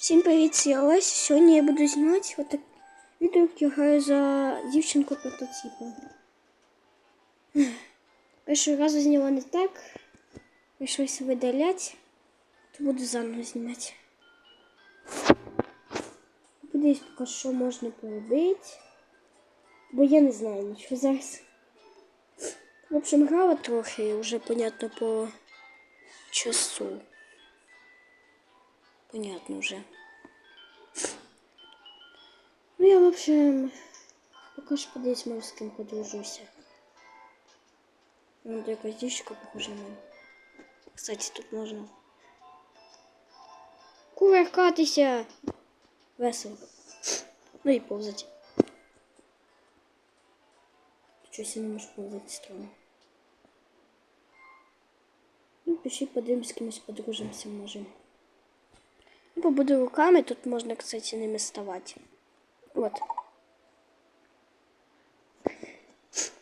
Всім привіт, я Олеся. Сьогодні я буду знімати отак відео, як я граю за дівчинку прототипу. Першого разу зняла не так. Прийшлося видаляти, то буду заново знімати. Подивись, поки що можна поробити. Бо я не знаю нічого зараз. В общем, грала трохи, вже понятно по часу. Понятно уже. Ну, я, в общем, пока что подивись, може, з ким подружуся. Ну, якась дівчинка похожа на мене. Кстати, тут можна кувыркатися. Весело. Ну і повзати. Щось я не можу повзати странно. Ну, пиши, подивимось, з кимось подружимося можемо. Побуду руками, тут можно, кстати, ними вставать. Вот.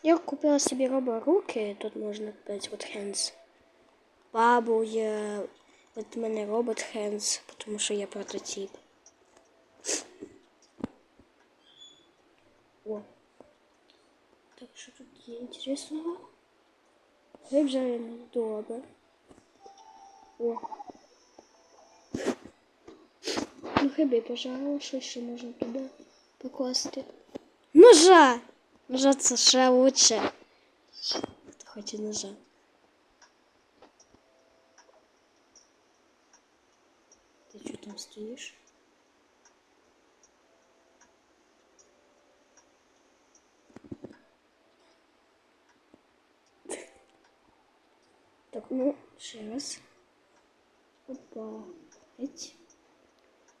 Я купила себе роборуки, тут можно купить вот hands. Бабу є, от у мене робот hands, тому що я прототип. О. Так, що тут є інтересного? Жарений, добре. О. Ну, хиби пожарила, що ще можна туди покласти. Ножа! Ножа це ще лучше. Хоче ножа. Ти що там стоїш? Так, ну, ще раз. Опа. Еть.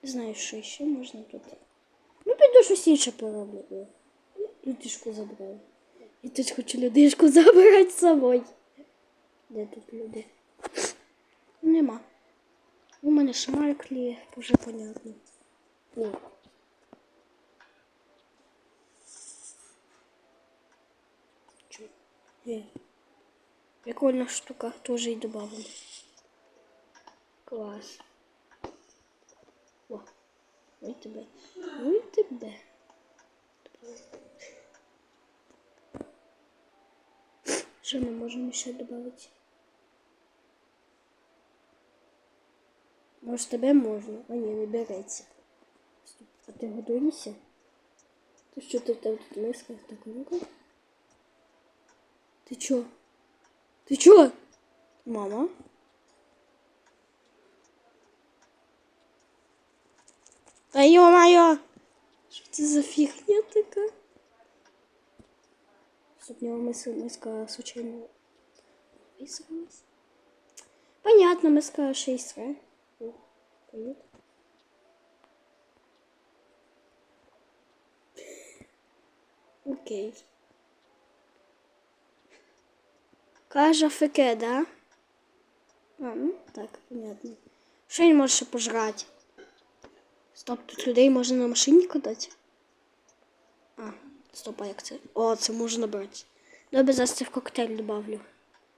Не знаю, що ще можна тут. Ну, піду щось інше пороблю. Людишку забрав. Я тут хочу людишку забрати з собою. Де тут люди? Нема. У мене шмарклі, вже понятно. О. Прикольна штука, теж і добавили. Клас. Ну і тебе. Ну і тебе. Що ми можемо ще тебе можна? А ні, не береться. А ти готуєшся? То що ти там тут миска? Так, ну-ка. Ти чо? Ти чо? Мама? Та ё-моё! Що це за фігня така? Щоб в нього миска, миска случайно висунулась. Понятно, миска 6 ре. О, привіт. Окей. Каже феке, да? А, ну так, понятно. Що він може ще пожрати? Стоп, тут людей можна на машині катати? А, стоп, а як це? О, це можна брати. Добре, зараз це в коктейль добавлю.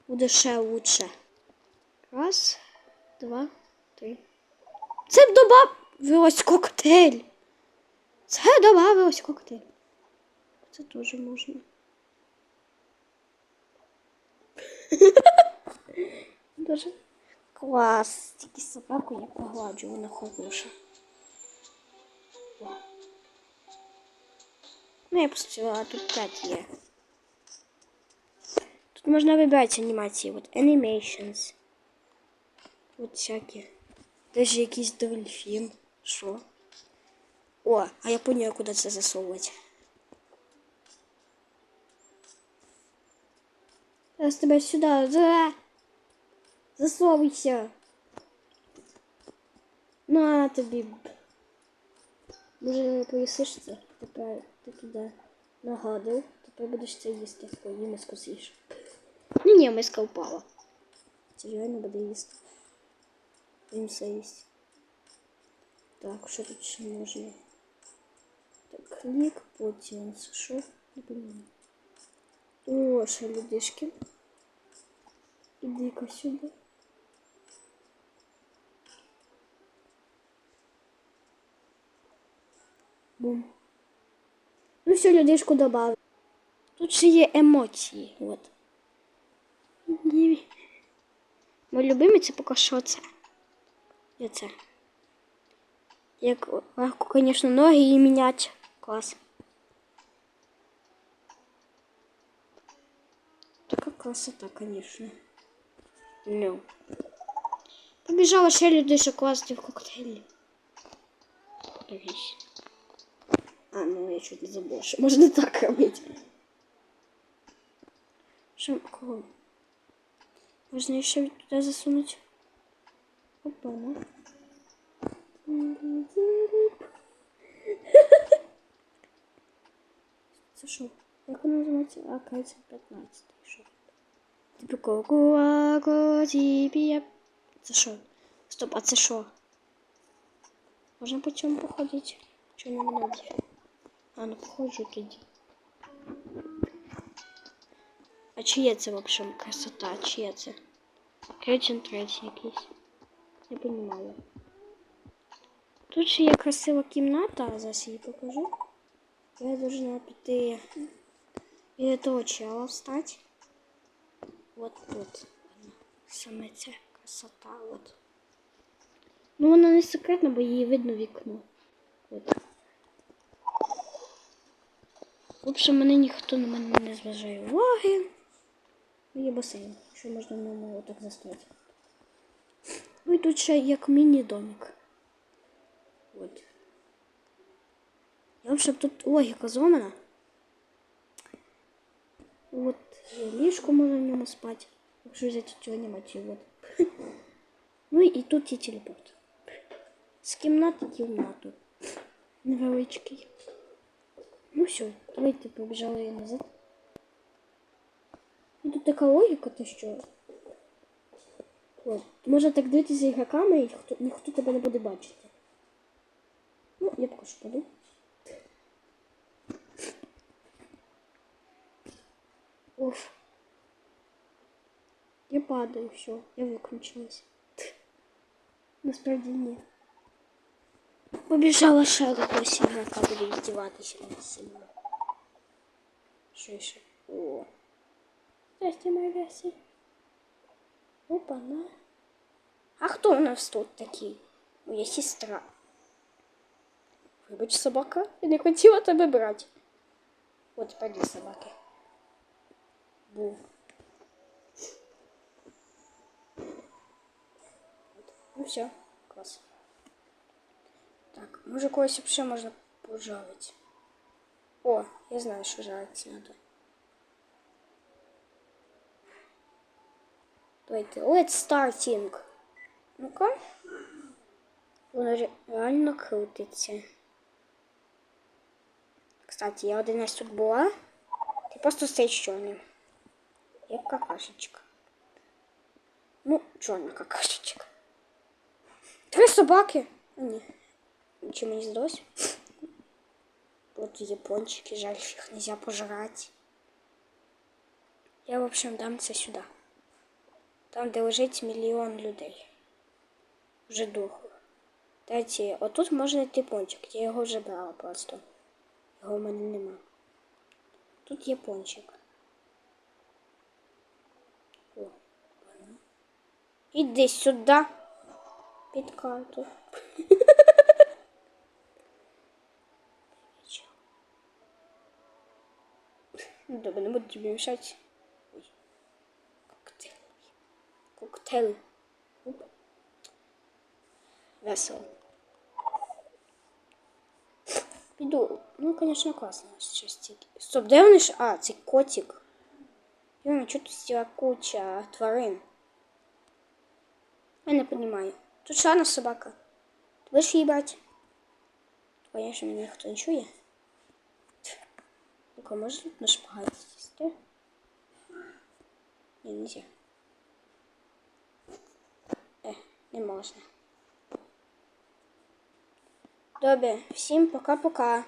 Буде ще лучше. Раз, два, три. Це добавилось коктейль. Це добавилось коктейль. Це теж можна. Дуже клас. Тільки собаку я погладжу, вона хороша. Ну, я поступила, тут 5 є. Тут можна вибрати анімації. Вот animations. Вот всякі. Даже якийсь дельфін. Що? О, а я поняла, куди це засовувати. Зараз тебе сюди. За... Засовуйся. На тобі. Може поїсиш це? Тепер ти туди нагадив. Тепер будеш це їсти. Ні, миску з'їш. Ні, ні, миска впала. Це реально буде їсти. Він все їсть. Так, що тут ще можна? Так, клік, потім. Що? Не понимаю. О, ще людишки. Іди-ка сюди. Все, людишку добавив. Тут ще є емоції. От. Мой любимий це поки що це. І це. Як легко, звісно, ноги її міняти. Клас. Така красота, звісно. Ну. Побіжала ще людиша класти в коктейлі. Дивись. А, ну я чуть не забула, що можна так робити. Що кого? Можна ще туди засунути. Опа, ну. Це що? Як воно називається? А, кажеться 15. Що? Типу кокуако тіпія. Це що? Стоп, а це що? Можна по цьому походити? Чи не надо? А, ну походжу тоді. А чиє це, в общем, красота? Чиє це? Речин третій якийсь. Не понимаю. Тут ще є красива кімната, зараз її покажу. Я должна піти біля того чела встати. Вот тут. Саме ця красота. От. Ну вона не секретна, бо її видно вікно. От. Общем, мене ніхто на мене не зважає уваги. Ну, Є басейн, що можна в ньому отак застояти. Ну і тут ще як міні-домик. От. Я в общем, тут логіка зломана. От ліжко можна в ньому спати. Якщо взяти цю анімацію. От. Ну і тут є телепорт. З кімнати кімнату. Невеличкий. Ну все, давайте побіжали я назад. Ну, тут така логіка, то що. От. Можна так дивитися ігроками, і ніхто, ніхто тебе не буде бачити. Ну, я поки що піду. Уф. Я падаю, все, я виключилась. Насправді ні. Побіжала ще до якогось ігрока, буде здіватися над сильно. Що ще? О. Здрасте, моя Леся. Опа, на. А хто у нас тут такий? Моя сестра. Вибач, собака, я не хотіла тебе брати. От пойди, собаки. Бу. Ну все, клас. Так, може когось взагалі можна пожалити. О, я знаю, що жалити треба. Давайте, let's starting. Ну-ка. Воно ре- реально крутиться. Кстати, я один раз тут була. Ти просто стоїть чорним. Як какашечка. Ну, чорна какашечка. Три собаки. А, ні. Чи мені здалось? Вот япончики, жаль, їх нельзя пожрать. Я, в общем, дам це сюди. Там, де лежить мільйон людей. Вже дохлих. Дайте, отут можна йти пончик. Я його вже брала просто. Його в мене нема. Тут є пончик. О. Іди сюди. Під карту. Ну, Добре, не буду тобі мешать. Ой. Коктейль. Коктейль. Оп. Піду. Ну, конечно, класно. Сейчас тільки. Стоп, де вони ж? А, це котик. Йона, чого тут ціла куча тварин? Я не понимаю. Тут одна собака. Ти будеш її брати? Конечно, мене ніхто не чує. Ну-ка, тут на шпагат сісти? Ні, нельзя. Е, не можна. Добре, всім пока-пока.